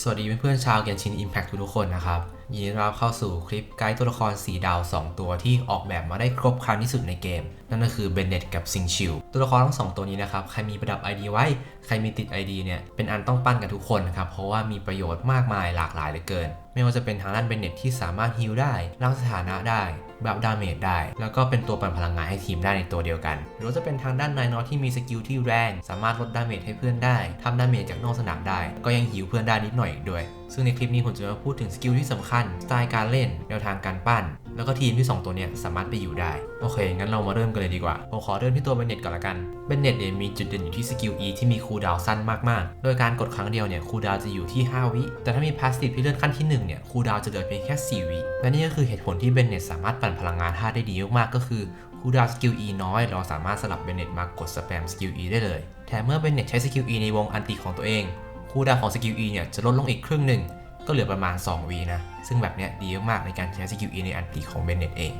สวัสดีเพื่อนๆชาวเกนชิน Impact ทุกๆคนนะครับ ยินดีรับเข้าสู่คลิปไกด์ตัวละคร 4 ดาว 2 ตัวที่ออกแบบมาได้ครบครันที่สุดในเกม นั่นก็คือเบนเน็ตกับซิงชิลตัวละครทั้ง 2 ตัวนี้นะครับ ใครมีประดับ ID ไว้ ใครมีติด ID เนี่ย เป็นอันต้องปั้นกันทุกคนนะครับ เพราะว่ามีประโยชน์มากมายหลากหลายเหลือเกิน ไม่ว่าจะเป็นทางด้านเบนเน็ตที่สามารถฮิลได้ร่างสถานะได้รับดาเมจได้ แล้วก็เป็นตัวปั่นพลังงานให้ทีมได้ในตัวเดียวกันหรือว่าจะเป็นทางด้านนายนอที่มีสกิลที่แรง สามารถลดดาเมจให้เพื่อนได้ทำดาเมจจากนอกสนามได้ ก็ยังหิวเพื่อนได้นิดหน่อยอีกด้วย ซึ่งในคลิปนี้ผมจะมาพูดถึงสกิลที่สำคัญสไตล์การเล่นแนวทางการปั้น แล้วก็ทีมที่ 2 ตัวเนี้ยสามารถไปอยู่ได้ โอเค งั้นเรามาเริ่มกันเลยดีกว่า ผมขอเริ่มที่ตัวเบนเน็ตก่อนละกันเบนเน็ตเนี่ยมีจุดเด่นอยู่ที่สกิล E ที่มีคูลดาวสั้นมากๆ โดยการกดครั้งเดียวเนี่ยคูลดาวจะอยู่ที่ 5 วิ แต่ถ้ามีพาสซีฟที่เลื่อนขั้นที่1เนี่ยคูลดาวจะเหลือเพียงแค่ 4 วิ และนี่ก็คือเหตุผลที่เบนเน็ตสามารถปั่นพลังงานธาตุได้ดีมากๆก็คือคูลดาวสกิล E น้อย เราสามารถสลับเบนเน็ตมากดสแปมสกิล E ได้เลยแถมเมื่อเบนเน็ตใช้สกิล E ในวงอันติของตัวเองคูลดาวของสกิล E เนี่ยจะลดลงอีกครึ่งหนึ่ง ก็เหลือประมาณ 2 วีนะ ซึ่งแบบเนี้ยดีมากในการใช้สกิล E ในอันติของเบนเน็ตเอง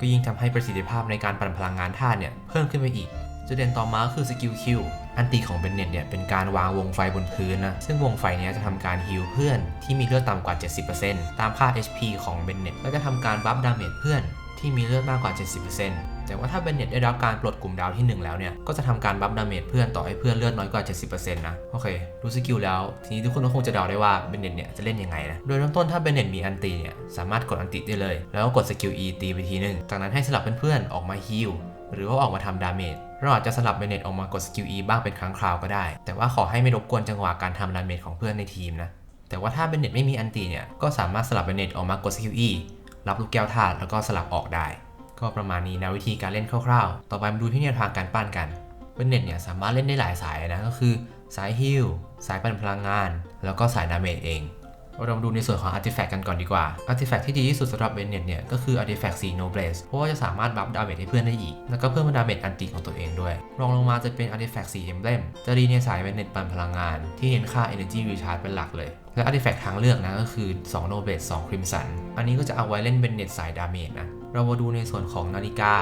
ก็ยิ่งทำให้ประสิทธิภาพในการปั่นพลังงานธาตุเนี่ยเพิ่มขึ้นไปอีก จุดเด่นต่อมาคือสกิลคิวอันติของเบนเน็ตเนี่ยเป็นการวางวงไฟบนพื้นนะ ซึ่งวงไฟเนี้ยจะทำการฮิลเพื่อนที่มีเลือดต่ำกว่า 70%ตามค่า HP ของเบนเน็ต แล้วจะทำการบัฟดาเมจเพื่อนที่มีเลือดมากกว่า 70% แต่ว่าถ้าเบนเน็ตได้รับการปลดกลุ่มดาวที่ 1 แล้วเนี่ย ก็จะทำการบัฟดาเมจเพื่อนต่อให้เพื่อนเลือดน้อยกว่า 70%นะ โอเค รู้สกิลแล้ว ทีนี้ทุกคนก็คงจะเดาได้ว่าเบนเน็ตเนี่ยจะเล่นยังไงนะ โดยเริ่มต้นถ้าเบนเน็ตมีอันตีเนี่ย สามารถกดอันติได้เลย แล้วก็กดสกิล E ตีไปทีหนึง จากนั้นให้สลับเพื่อนๆออกมาฮิลหรือว่าออกมาทำดาเมจเราอาจจะสลับเบนเน็ตออกมากดสกิล E บ้างเป็นครั้งคราวก็ได้ แต่ว่าขอให้ไม่รบกวนจังหวะการทำดาเมจของเพื่อนในทีมนะ แต่ว่าถ้าเบนเน็ตไม่มีอันตีเนี่ย ก็สามารถสลับเบนเน็ตออกมากดสกิล E รับลูกแก้วธาตุแล้วก็สลับออกได้ ก็ประมาณนี้นะวิธีการเล่นคร่าวๆ ต่อไปมาดูที่แนวทางการปั้นกันเบนเน็ตเนี่ยสามารถเล่นได้หลายสายนะก็คือสายฮิลสายปั่นพลังงาน แล้วก็สายดาเมจเองเรามาดูในส่วนของอาร์ติแฟกต์กันก่อนดีกว่า อาร์ติแฟกต์ที่ดีที่สุดสำหรับเบนเน็ตเนี่ยก็คืออาร์ติแฟกต์สีโนเบลสเพราะว่าจะสามารถบัฟดาเมจให้เพื่อนได้อีก แล้วก็เพิ่มดาเมจอันติของตัวเองด้วย รองลงมาจะเป็นอาร์ติแฟกต์สีเอมเบลมจะดีในสายเบนเน็ตปั่นพลังงาน ที่เน้นค่า Energy Recharge เป็นหลักเลย และอาร์ติแฟกต์ทางเลือกนะก็คือ2โนเบลส2คริมสัน อันนี้ก็จะเอาไว้เล่นเบนเน็ตสายดาเมจนะ เรามาดูในส่วนของนาฬิกา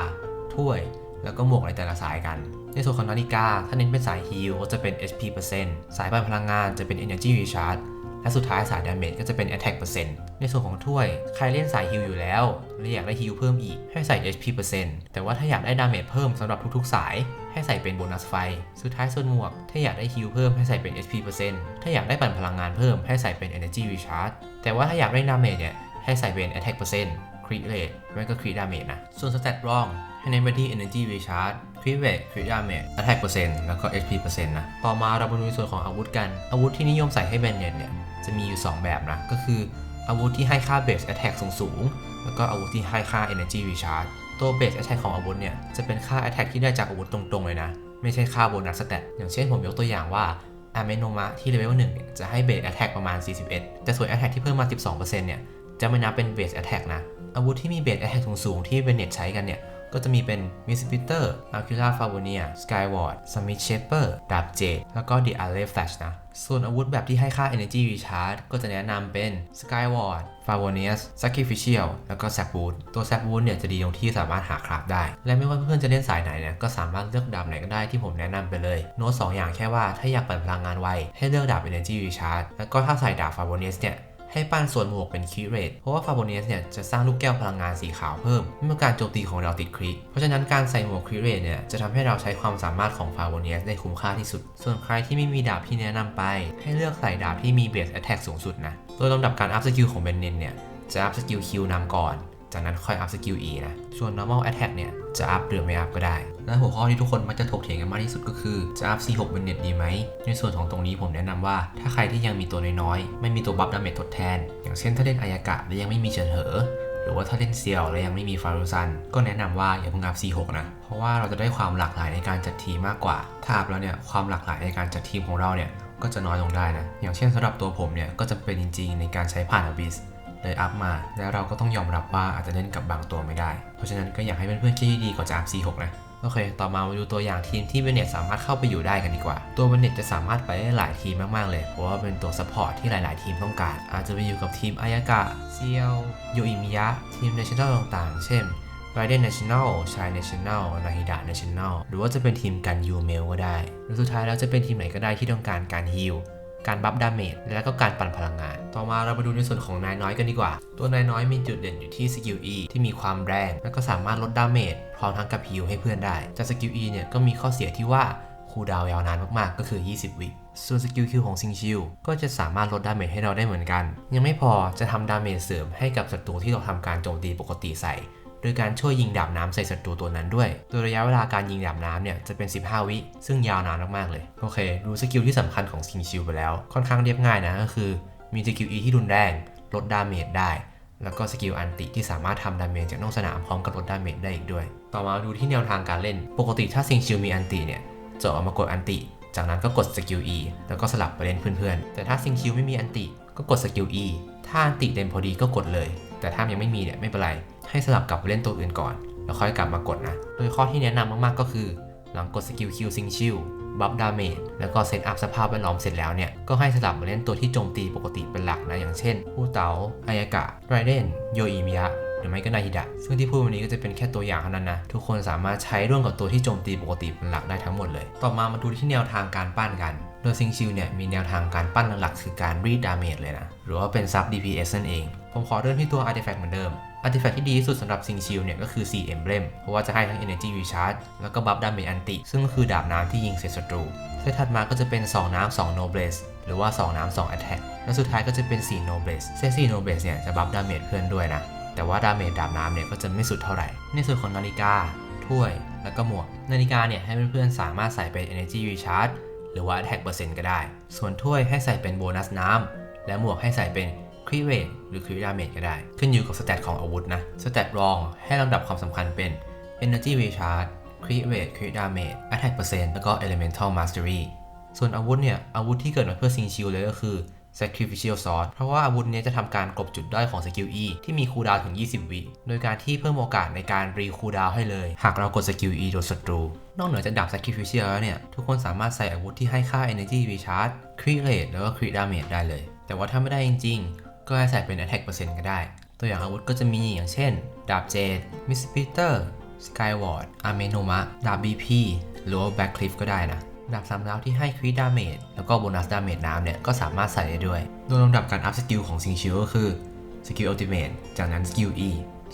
ถ้วย แล้วก็หมวกในแต่ละสายกัน ในส่วนของนาฬิกา ถ้าเน้นเป็นสายฮีลก็จะเป็น HP เปอร์เซ็นต์สายปั่นพลังงานจะเป็น Energy Recharge และสุดท้ายสายดาเมจก็จะเป็น Attack เปอร์เซ็นต์ในส่วนของถ้วย ใครเล่นสายฮิลอยู่แล้วและอยากได้ฮิลเพิ่มอีกให้ใส่ HP เปอร์เซ็นต์แต่ว่าถ้าอยากได้ดาเมจเพิ่มสำหรับทุกๆ สาย ให้ใส่เป็นโบนัสไฟ สุดท้ายส่วนหมวก ถ้าอยากได้ฮิลเพิ่มให้ใส่เป็น HP เปอร์เซ็นต์ถ้าอยากได้ปั่นพลังงานเพิ่มให้ใส่เป็น Energy Recharge แต่ว่าถ้าอยากได้ดาเมจเนี่ยให้ใส่เป็น Attack เปอร์เซ็นต์ crit rate ไม่ก็ crit damage นะ ส่วน stat รองให้เน้นไปที่ energy recharge crit rate crit damage attack เปอร์เซ็นต์แล้วก็ HP เปอร์เซ็นต์นะ ต่อมาเรามาดูในส่วนของอาวุธกัน อาวุธที่นิยมใส่ให้แบนเน็ตเนี่ย จะมีอยู่ 2 แบบนะ ก็คืออาวุธที่ให้ค่า base attack สูงสูงๆแล้วก็อาวุธที่ให้ค่า energy recharge ตัว base attack ของอาวุธเนี่ย จะเป็นค่า attack ที่ได้จากอาวุธตรงๆเลยนะ ไม่ใช่ค่าโบนัส stat อย่างเช่นผมยกตัวอย่างว่าอาเมโนมะที่เลเวล1เนี่ยจะให้เบสแอ t แทกประมาณ 41 แต่ส่วนแอ t แทกที่เพิ่มมา 12%เนี่ย จะไม่นับเป็นเบสแอ t แทกนะ อาวุธที่มีเบสแอ t แทกสูงๆที่เบนเน็ตใช้กันเนี่ยก็จะมีเป็นมิสปิเตอร์อาคิล่าฟาโวเนียสกายวอร์ดสมิธเชเปอร์ดาบเจดแล้วก็ดีอาร์เ f แฟลชนะ ส่วนอาวุธแบบที่ให้ค่า Energy Recharge ก็จะแนะนำเป็น Skyward f a v o n i u s Sacrificial แล้วก็ s a p w o o d ตัว s a p w o o d เนี่ยจะดีตรงที่สามารถหาคราฟได้ และไม่ว่าเพื่อนๆจะเล่นสายไหนเนี่ยก็สามารถเลือกดาบไหนก็ได้ที่ผมแนะนำไปเลย โน้ตสองอย่างแค่ว่าถ้าอยากปั่นพลังงานไวให้เลือกดาบ Energy Recharge แล้วก็ถ้าใส่ดาบ f a v o n i u s เนี่ย ให้ปั้นส่วนหมวกเป็นคีเรทเพราะว่าฟาโบเนสเนี่ยจะสร้างลูกแก้วพลังงานสีขาวเพิ่ม เมื่อการโจมตีของเราติดคริเพราะฉะนั้นการใส่หมวกคีเรทเนี่ยจะทำให้เราใช้ความสามารถของฟาโบเนสได้คุ้มค่าที่สุด ส่วนใครที่ไม่มีดาบที่แนะนำไป ให้เลือกใส่ดาบที่มีเบสแอตแทกสูงสุดนะโดยลำดับการอัพสกิลของเบนเนนเนี่ยจะอัพสกิลคิวนำก่อน จากนั้นค่อยอัพสกิล E นะ ส่วน normal attack เนี่ย จะอัพหรือไม่อัพก็ได้ และหัวข้อที่ทุกคนมักจะถกเถียงกันมากที่สุดก็คือ จะอัพ C6 เป็นเน็ตดีไหม ในส่วนของตรงนี้ผมแนะนำว่า ถ้าใครที่ยังมีตัวน้อยๆ ไม่มีตัวบัฟดาเมจทดแทน อย่างเช่นถ้าเล่นอายากะและยังไม่มีเฉินเหอหรือว่าถ้าเล่นเซียวและยังไม่มีฟารุซัน ก็แนะนำว่าอย่าเพิ่งอัพ C6 นะ เพราะว่าเราจะได้ความหลากหลายในการจัดทีมมากกว่า ถ้าอัพแล้วเนี่ยความหลากหลายในการจัดทีมของเราเนี่ยก็จะน้อยลงได้นะ อย่างเช่นสำหรับตัวผมเนี่ยก็จะเป็นจริง ๆ ในการใช้ผ่านอบิส เลยอัพมา แล้วเราก็ต้องยอมรับว่าอาจจะเล่นกับบางตัวไม่ได้ เพราะฉะนั้นก็อยากให้เพื่อนๆคิดดีๆก่อนจะอัพ C6 นะโอเค ต่อมามาดูตัวอย่างทีมที่เบนเน็ตสามารถเข้าไปอยู่ได้กันดีกว่า ตัวเบนเน็ตจะสามารถไปได้หลายทีมมากๆเลย เพราะว่าเป็นตัวซัพพอร์ตที่หลาย ๆ ทีมต้องการ อาจจะไปอยู่กับทีมอายากะเซียวโยอิมิยะ ทีมเนชั่นแนลต่างๆ เช่นไรเดนเนชั่นแนลชายเนชั่นแนลนาฮิดะเนชั่นแนลหรือว่าจะเป็นทีมกันยูเมลก็ได้ หรือสุดท้ายแล้วจะเป็นทีมไหนก็ได้ที่ต้องการการฮิล การบัฟดาเมจและก็การปั่นพลังงาน ต่อมาเรามาดูในส่วนของนายน้อยกันดีกว่า ตัวนายน้อยมีจุดเด่นอยู่ที่สกิล E ที่มีความแรง และก็สามารถลดดาเมจพร้อมทั้งกับฮิลให้เพื่อนได้แต่สกิล E เนี่ยก็มีข้อเสียที่ว่าคูดาวยาวนานมากๆ ก็คือ 20 วิส่วนสกิลคิวของซิงชิลก็จะสามารถลดดาเมจให้เราได้เหมือนกัน ยังไม่พอจะทำดาเมจเสริมให้กับศัตรูที่เราทำการโจมตีปกติใส่ โดยการช่วยยิงดาบน้ำใส่ศัตรูตัวนั้นด้วย โดยระยะเวลาการยิงดาบน้ำเนี่ยจะเป็น 15 วิ ซึ่งยาวนานมากๆเลย โอเคดูสกิลที่สำคัญของซิงชิลไปแล้ว ค่อนข้างเรียบง่ายนะ ก็คือมีสกิล E ที่รุนแรง ลดดาเมจได้ แล้วก็สกิลอันติที่สามารถทำดาเมจจากนอกสนามพร้อมกับลดดาเมจได้อีกด้วย ต่อมาดูที่แนวทางการเล่น ปกติถ้าซิงชิลมีอันติเนี่ยจะเอามากดอันติ จากนั้นก็กดสกิล E แล้วก็สลับไปเล่นเพื่อนๆ แต่ถ้าซิงคิวไม่มีอันติก็กดสกิล E ถ้าอันติเต็มพอดีก็กดเลย แต่ถ้ายังไม่มีเนี่ยไม่เป็นไร ให้สลับกลับเล่นตัวอื่นก่อน แล้วค่อยกลับมากดนะ โดยข้อที่แนะนำมากๆก็คือ หลังกดสกิลคิวซิงชิลบัฟดาเมจแล้วก็เซตอัพสภาพแวดล้อมเสร็จแล้วเนี่ย ก็ให้สลับมาเล่นตัวที่โจมตีปกติเป็นหลักนะ อย่างเช่นผู้เต๋าอายากะไรเดนโยอิมิยะหรือไม่ก็นาฮิดะ ซึ่งที่พูดวันนี้ก็จะเป็นแค่ตัวอย่างเท่านั้นนะ ทุกคนสามารถใช้ร่วมกับตัวที่โจมตีปกติเป็นหลักได้ทั้งหมดเลย ต่อมามาดูที่แนวทางการปั้นกัน โดยซิงชิลเนี่ยมีแนวทางการปั้นหลักๆคือการรีดดาเมจเลยนะ หรือว่าเป็นซับ DPS นั่นเอง ผมขอเริ่มที่ตัว Artifact เหมือนเดิม Artifact ที่ดีที่สุดสำหรับซิงชิลเนี่ยก็คือ 4 Emblem เพราะว่าจะให้ทั้ง Energy Recharge แล้วก็บัฟดาเมจอันติ ซึ่งก็คือดาบน้ำที่ยิงเสร็จศัตรูเซตถัดมาก็จะเป็น 2 น้ำ 2 Noblesse หรือว่า 2 น้ำ 2 Attack และสุดท้ายก็จะเป็น 4 Noblesse เซต4 Noblesse เนี่ยจะบัฟดาเมจเพื่อนด้วยนะ แต่ว่าดาเมจดาบน้ำเนี่ยก็จะไม่สุดเท่าไหร่ ในส่วนของนาฬิกา ถ้วย แล้วก็หมวก นาฬิกาเนี่ยให้เพื่อนๆสามารถใส่เป็น Energy Recharge หรือว่า Attack เปอร์เซ็นต์ก็ได้ ส่วนถ้วยให้ใส่เป็นโบนัสน้ำและหมวกให้ใส่เป็น ครีเวทหรือครีดาเมจก็ได้ ขึ้นอยู่กับสเตตของอาวุธนะ สเตตรองให้ลำดับความสำคัญเป็น Energy Recharge ครีเวทครีดาเมจ Attack เปอร์เซ็นต์แล้วก็ Elemental Mastery ส่วนอาวุธเนี่ย อาวุธที่เกิดมาเพื่อซิงชิลเลยก็คือ Sacrificial Sword เพราะว่าอาวุธเนี้ยจะทำการกลบจุดด้อยของสกิล E ที่มีคูลดาวถึง 20 วิ โดยการที่เพิ่มโอกาสในการรีคูลดาวให้เลย หากเรากดสกิล E โดนศัตรู นอกเหนือจากดาบ Sacrificial แล้วเนี่ย ทุกคนสามารถใส่อาวุธที่ให้ค่า Energy Recharge Crit Rate แล้วก็ Crit Damage ได้เลย แต่ว่าถ้าไม่ได้จริงๆ ก็ให้ใส่เป็น Attack เปอร์เซ็นต์ก็ได้ ตัวอย่างอาวุธก็จะมีอย่างเช่น ดาบเจดมิสเตอร์สกายวอร์ดอาเมโนมะ ดาบบีพีหรือว่าแบ็คคลิฟก็ได้นะดาบสามดาวที่ให้คริดาเมจแล้วก็โบนัสดาเมจน้ำเนี่ย ก็สามารถใส่ได้ด้วย โดยลำดับการอัพสกิลของซิงชิลก็คือสกิลอัลติเมทจากนั้นสกิล E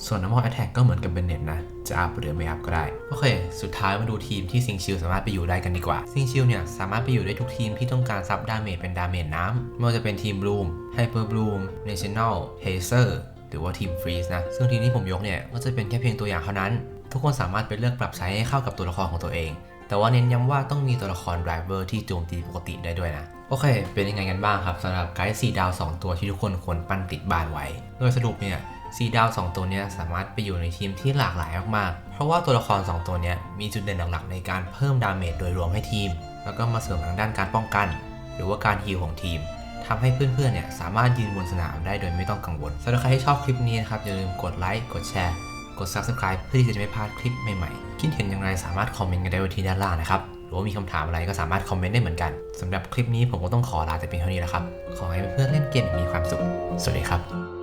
ส่วนน้ำมอแอตแทกก็เหมือนกับเบนเน็ตนะ จะอัพหรือไม่อัพก็ได้ โอเค สุดท้ายมาดูทีมที่ซิงชิลสามารถไปอยู่ได้กันดีกว่า ซิงชิลเนี่ยสามารถไปอยู่ได้ทุกทีมที่ต้องการซับดาเมจเป็นดาเมจน้ำไม่ว่าจะเป็นทีมบลูมไฮเปอร์บลูมเนชั่นแนลเฮเซอร์หรือว่าทีมฟรีซนะ ซึ่งทีมที่ผมยกเนี่ยก็จะเป็นแค่เพียงตัวอย่างเท่านั้น ทุกคนสามารถไปเลือกปรับใช้ให้เข้ากับตัวละครของตัวเองแต่ว่าเน้นย้ำว่าต้องมีตัวละครไดรเวอร์ที่โจมตีปกติได้ด้วยนะ โอเค เป็นยังไงกันบ้างครับสำหรับไกด์4ดาว 2 ตัวที่ทุกคนควรปั้นติดบ้านไว้ โดยสรุปเนี่ย 4ดาว2ตัวนี้สามารถไปอยู่ในทีมที่หลากหลายมากๆ เพราะว่าตัวละคร 2 ตัวนี้มีจุดเด่นหลักๆ ในการเพิ่มดาเมจโดยรวมให้ทีม แล้วก็มาเสริมทางด้านการป้องกัน หรือว่าการฮีลของทีมทำให้เพื่อนๆ เนี่ยสามารถยืนบนสนามได้โดยไม่ต้องกังวลสำหรับใครที่ชอบคลิปนี้นะครับ อย่าลืมกดไลค์ กดแชร์ กด subscribe เพื่อที่จะไม่พลาดคลิปใหม่ๆ คิดเห็นอย่างไรสามารถคอมเมนต์กันได้ที่ด้านล่างนะครับ หรือว่ามีคำถามอะไรก็สามารถคอมเมนต์ได้เหมือนกันสำหรับคลิปนี้ผมก็ต้องขอลาแต่เพียงเท่านี้แล้วครับ ขอให้เพื่อนๆเล่นเกมมีความสุข สวัสดีครับ